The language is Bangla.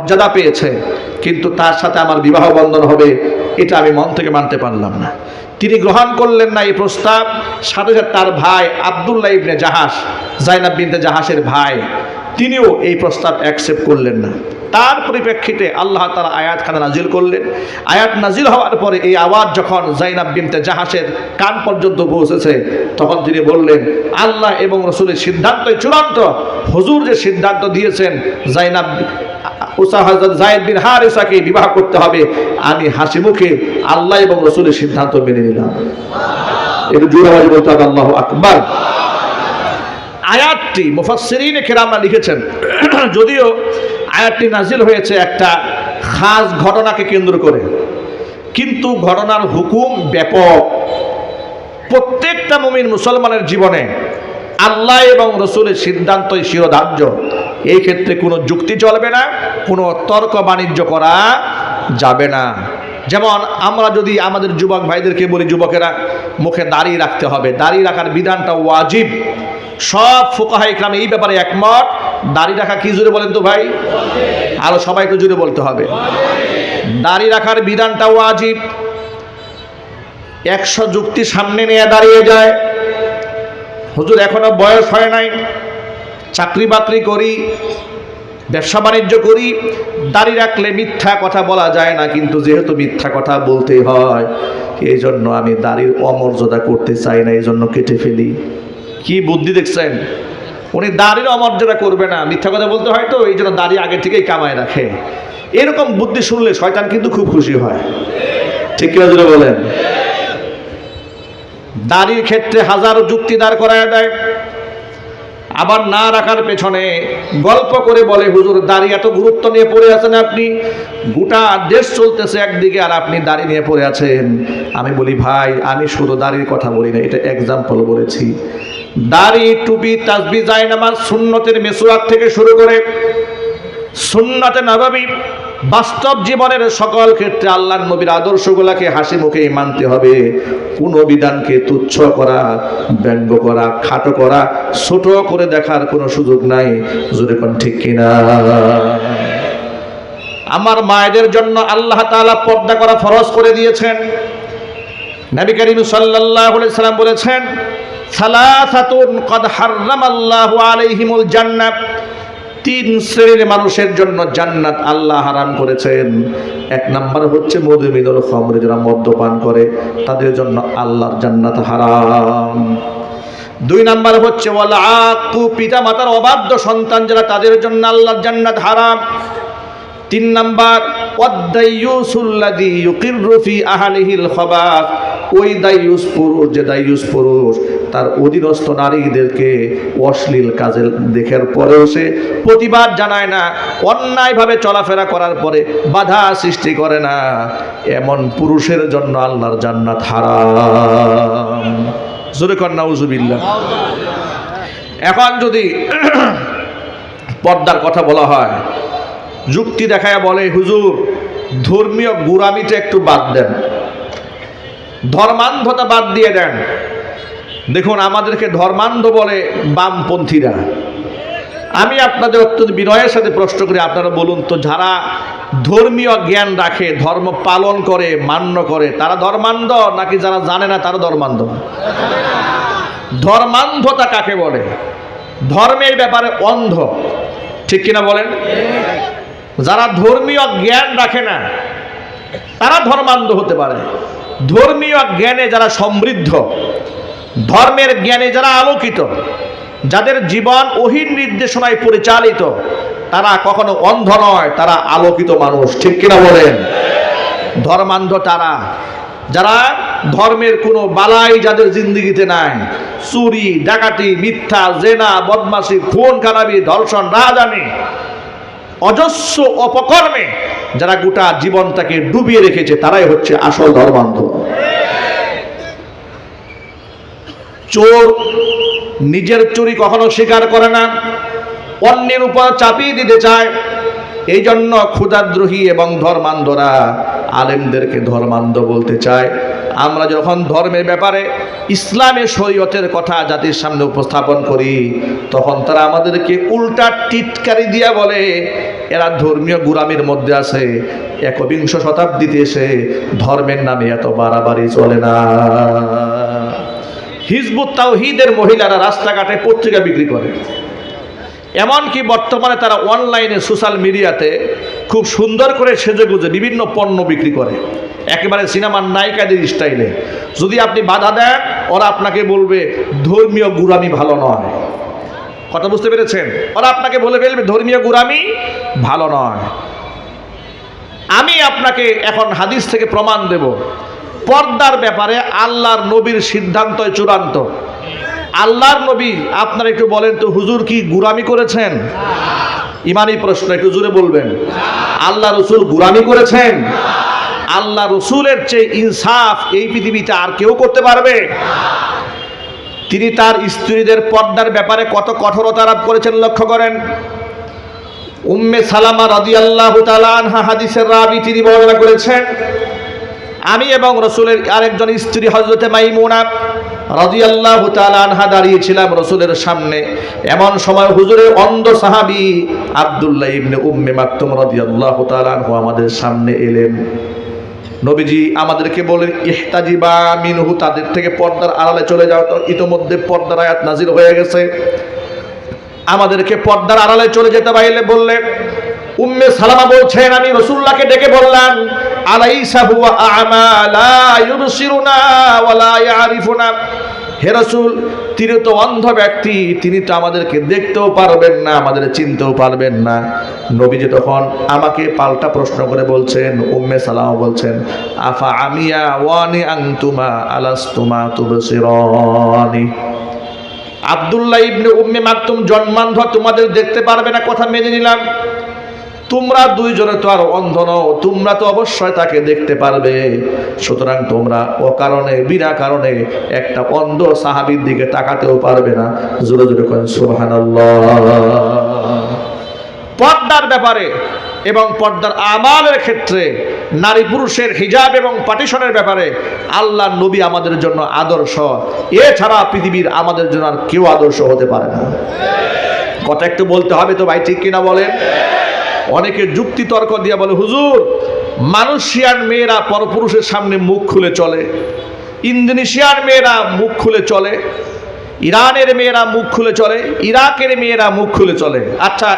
মর্যাদা পেয়েছে, কিন্তু তার সাথে আমার বিবাহ বন্ধন হবে, এটা আমি মন থেকে মানতে পারলাম না। তিনি গ্রহণ করলেন না এই প্রস্তাব, সাথে সাথে তার ভাই আবদুল্লাহ ইবনে জাহাস জাইনাব বিনতে জাহাসের ভাই, তিনিও এই প্রস্তাব অ্যাকসেপ্ট করলেন না। তার পরিপ্রেক্ষিতে আল্লাহ তালা আয়াত খানা নাজিল করলেন। আয়াত নাজিল হওয়ার পরে এই আওয়াজ যখন জাইনাব বিনতে জাহাসের কান পর্যন্ত পৌঁছেছে, তখন তিনি বললেন, আল্লাহ এবং রসুলের সিদ্ধান্তই চূড়ান্ত। হুজুর যে সিদ্ধান্ত দিয়েছেন, জাইনাব আমি হাসি মুখে আল্লাহ এবং রসুলের সিদ্ধান্ত মেনে নিলাম। একটু বলতে হবে আল্লাহ আয়াতটি লিখেছেন। যদিও আয়াতটি নাজিল হয়েছে একটা খাস ঘটনাকে কেন্দ্র করে। কিন্তু ঘটনার হুকুম ব্যাপক। প্রত্যেকটা মুমিন মুসলমানের জীবনে আল্লাহ এবং রসুলের সিদ্ধান্তই শিরোধার্য। এই ক্ষেত্রে কোনো যুক্তি চলবে না, কোনো তর্ক বাণিজ্য করা যাবে না। যেমন আমরা যদি আমাদের যুবক ভাইদেরকে বলি, যুবকেরা মুখে দাড়ি রাখতে হবে। দাড়ি রাখার বিধানটা ওয়াজিব। সব ফোকাহা ইকরাম এই ব্যাপারে একমত। দাড়ি রাখা কি জুড়ে বলেন তো ভাই? আরও সবাইকে জুড়ে বলতে হবে। দাড়ি রাখার বিধানটা ওয়াজিব। একশো যুক্তি সামনে নিয়ে দাঁড়িয়ে যায়। হুজুর এখনও বয়স হয় নাই। চাকরি বাকরি করি, ব্যবসা বাণিজ্য করি, দাড়ি রাখলে মিথ্যা কথা বলা যায় না, কিন্তু যেহেতু মিথ্যা কথা বলতে হয় এই জন্য আমি দাড়ির অমর্যাদা করতে চাই না এই জন্য কেটে ফেলি। কি বুদ্ধি দেখছেন? উনি দাড়ির অমর্যাদা করবে না, মিথ্যা কথা বলতে হয় তো এই জন্য দাড়ি আগে থেকেই কামায় রাখে। এরকম বুদ্ধি শুনলে শয়তান কিন্তু খুব খুশি হয়। ঠিক কিনা বলেন? দাড়ির ক্ষেত্রে হাজারো যুক্তি দাঁড় করায় দেয় আবার না রাখার পেছনে গল্প করে বলে, হুজুর, দাড়ি এত গুরুত্ব নিয়ে পড়ে আছেন আপনি? গোটা দেশ চলতেছে একদিকে আর আপনি দাড়ি নিয়ে পড়ে আছেন। আমি বলি, ভাই, আমি শুধু দাঁড়ির কথা বলি না, এটা এক্সাম্পল বলেছি। দাড়ি, টুপি তাসবি আমার সুন্নতের মেসুয়ার থেকে শুরু করে সুন্নতে নবাবী বাস্তব জীবনের সকল ক্ষেত্রে আল্লাহ নবীর আদর্শগুলাকে হাসি মুখে মানতে হবে। কোন বিধানকে তুচ্ছ করা, ব্যঙ্গ করা, খাটো করা, ছোট করে দেখার কোনো সুযোগ নাই। জোরে কোন ঠিক কিনা? আমার মায়েদের জন্য আল্লাহ তাআলা পর্দা করা ফরজ করে দিয়েছেন। নবী করিম সাল্লাল্লাহু আলাইহি সাল্লাম বলেছেন, সালাসাতুন কদ হাররামাল্লাহু আলাইহিমুল জান্নাহ। তিন শ্রেণির মানুষের জন্য জান্নাত আল্লাহ হারাম করেছেন। এক নাম্বার হচ্ছে মধুমিদুল খমরে, যারা মদ্যপান করে, তাদের জন্য আল্লাহর জান্নাত হারাম। দুই নাম্বার হচ্ছে, ওয়াল আকু পিতা মাতার অবাধ্য সন্তান, যারা তাদের জন্য আল্লাহর জান্নাত হারাম। তিন নাম্বার ওয়াদ্দাইয়ুসুল্লাযী ইউকিররু ফি আহলিহিল খাবাস, ওই দাইয়ুস পুরুষ, যে দাইয়ুস পুরুষ তার অধীনস্থ নারীদেরকে অশ্লীল কাজে দেখার পরেও সে প্রতিবাদ জানায় না, অন্যায়ভাবে চলাফেরা করার পরে বাধা সৃষ্টি করে না। এমন পুরুষের জন্য আল্লাহর জান্নাত হারাম। জোরে কর, নাউজুবিল্লাহ। এখন যদি পর্দার কথা বলা হয়, যুক্তি দেখায় বলে, হুজুর, ধর্মীয় গুরামিটা একটু বাদ দেন। ধর্মান্ধতা বাদ দিয়ে দেন। দেখুন, আমাদেরকে ধর্মান্ধ বলে বামপন্থীরা। আমি আপনাদের অত্যন্ত বিনয়ের সাথে প্রশ্ন করি, আপনারা বলুন তো, যারা ধর্মীয় জ্ঞান রাখে, ধর্ম পালন করে, মান্য করে, তারা ধর্মান্ধ নাকি যারা জানে না, তারা ধর্মান্ধ? ধর্মান্ধতা কাকে বলে? ধর্মের ব্যাপারে অন্ধ। ঠিক কিনা বলেন? যারা ধর্মীয় জ্ঞান রাখে না, তারা ধর্মান্ধ হতে পারে। ধর্মীয় জ্ঞানে যারা সমৃদ্ধ ধর্মের জ্ঞানে যারা আলোকিত, যাদের জীবন ওহির নির্দেশনায় পরিচালিত, তারা কখনো অন্ধ নয়, তারা আলোকিত মানুষ। ঠিক কিনা বলেন? ধর্মান্ধ তারা, যারা ধর্মের কোনো বালাই যাদের জিন্দিগিতে নাই। চুরি, ডাকাতি, মিথ্যা, জেনা বদমাসি খুন, খারাপি, ধর্ষণ রাজানি অজস্র অপকর্মে যারা গোটা জীবনটাকে ডুবিয়ে রেখেছে, তারাই হচ্ছে আসল ধর্মান্ধ। চোর নিজের চুরি কখনো স্বীকার করে না। অন্যের উপর চাপিয়ে দিতে চায়। এই জন্য ক্ষুদাদ্রোহী এবং ধর্মান্ধরা আলেমদেরকে ধর্মান্ধ বলতে চায়। আমরা যখন ধর্মের ব্যাপারে ইসলামের শরীয়তের কথা জাতির সামনে উপস্থাপন করি, তখন তারা আমাদেরকে উল্টা টিটকারি দিয়া বলে, এরা ধর্মীয় গুরামির মধ্যে আছে, একবিংশ শতাব্দীতে এসে ধর্মের নামে এত বাড়াবাড়ি চলে না। হিজবুত তাওহিদের মহিলারা রাস্তাঘাটে পত্রিকা বিক্রি করে। এমনকি বর্তমানে তারা অনলাইনে সোশ্যাল মিডিয়াতে খুব সুন্দর করে সেজে গুজে বিভিন্ন পণ্য বিক্রি করে। একেবারে সিনেমার নায়িকাদের স্টাইলে। যদি আপনি বাধা দেন, ওরা আপনাকে বলবে, ধর্মীয় গুরামি ভালো নয়। কথা বুঝতে পেরেছেন? ওরা আপনাকে বলে ফেলবে, ধর্মীয় গুরামি ভালো নয়। আমি আপনাকে এখন হাদিস থেকে প্রমাণ দেব। পর্দার ব্যাপারে আল্লাহর নবীর সিদ্ধান্তই চূড়ান্ত। আল্লাহর নবী, আপনারা একটু বলেন তো, হুজুর কি গুরামি করেছেন? ইমানই প্রশ্ন, একটু জুড়ে বলবেন। আল্লাহ রসুল গুরামি করেছেন? আল্লাহ রসুলের চেয়ে ইনসাফ এই পৃথিবীতে আর কেউ করতে পারবে? তিনি তার স্ত্রীদের পর্দার ব্যাপারে কত কঠোরতা আরোপ করেছেন লক্ষ্য করেন? উম্মে সালামা রাদিয়াল্লাহু তাআলা আনহা হাদিসের রাবি তিনি বর্ণনা করেছেন আমি এবং রসুলের আরেকজন স্ত্রী হজরতে মাইমুনা রাদিয়াল্লাহু তাআলা আনহা দাঁড়িয়েছিলাম রসুলের সামনে। এমন সময় হুজুরের অন্ধ সাহাবি আব্দুল্লাহ ইবনে উম্মে মাকতুম রাদিয়াল্লাহু তাআলা আনহু আমাদের সামনে এলেন। নবীজি আমাদেরকে বলেন ইহতাজিবা মিনহু, তাদের থেকে পর্দার আড়ালে চলে যাও। তো ইতোমধ্যে পর্দার আয়াত নাজির হয়ে গেছে। আমাদেরকে পর্দার আড়ালে চলে যেতে পাইলে বললে, উম্মে সালামা বলছেন, আমি রসুল্লাহকে ডেকে বললাম আলাইসা হুয়া আ'মা লা ইউবসিরুনা ওয়া লা ইয়ারিফুনা। তিনি তো অন্ধ ব্যক্তি, তিনি তো আমাদেরকে দেখতেও পারবেন না, আমাদের চিনতেও পারবেন না। নবীজি তখন আমাকে পাল্টা প্রশ্ন করে বলছেন, উম্মে সালামা বলছেন, আফা আমিয়া ওয়ানি আনতুমা আলাস্তুমা তুবসিরানি? আব্দুল্লাহ ইবনে উম্মে মাকতুম জন্মান্ধ, তোমাদের দেখতে পারবে না, কথা মেনে নিলাম। তোমরা দুইজনে তো আর অন্ধ নও, তোমরা তো অবশ্যই তাকে দেখতে পারবে। সুতরাং তোমরা অকারণে, বিনা কারণে একটা অন্ধ সাহাবীর দিকে তাকাতেও পারবে না। জোরে জোরে করেন, সুবহানাল্লাহ। পর্দার ব্যাপারে এবং পর্দার আমালের ক্ষেত্রে, নারী পুরুষের হিজাব এবং পাটিশনের ব্যাপারে আল্লাহ নবী আমাদের জন্য আদর্শ। এছাড়া পৃথিবীর আমাদের জন্য আর কেউ আদর্শ হতে পারে না। কথা একটু বলতে হবে তো ভাই, ঠিক কিনা বলেন? অনেকে যুক্তি তর্ক দিয়া বলে, হুজুর মানুষিয়ান মেয়েরা পরপুরুষের সামনে মুখ খুলে চলে। ইন্দোনেশিয়ার মেয়েরা মুখ খুলে চলে। ইরানের মেয়েরা মুখ খুলে চলে। ইরাকের মেয়েরা মুখ খুলে চলে। আচ্ছা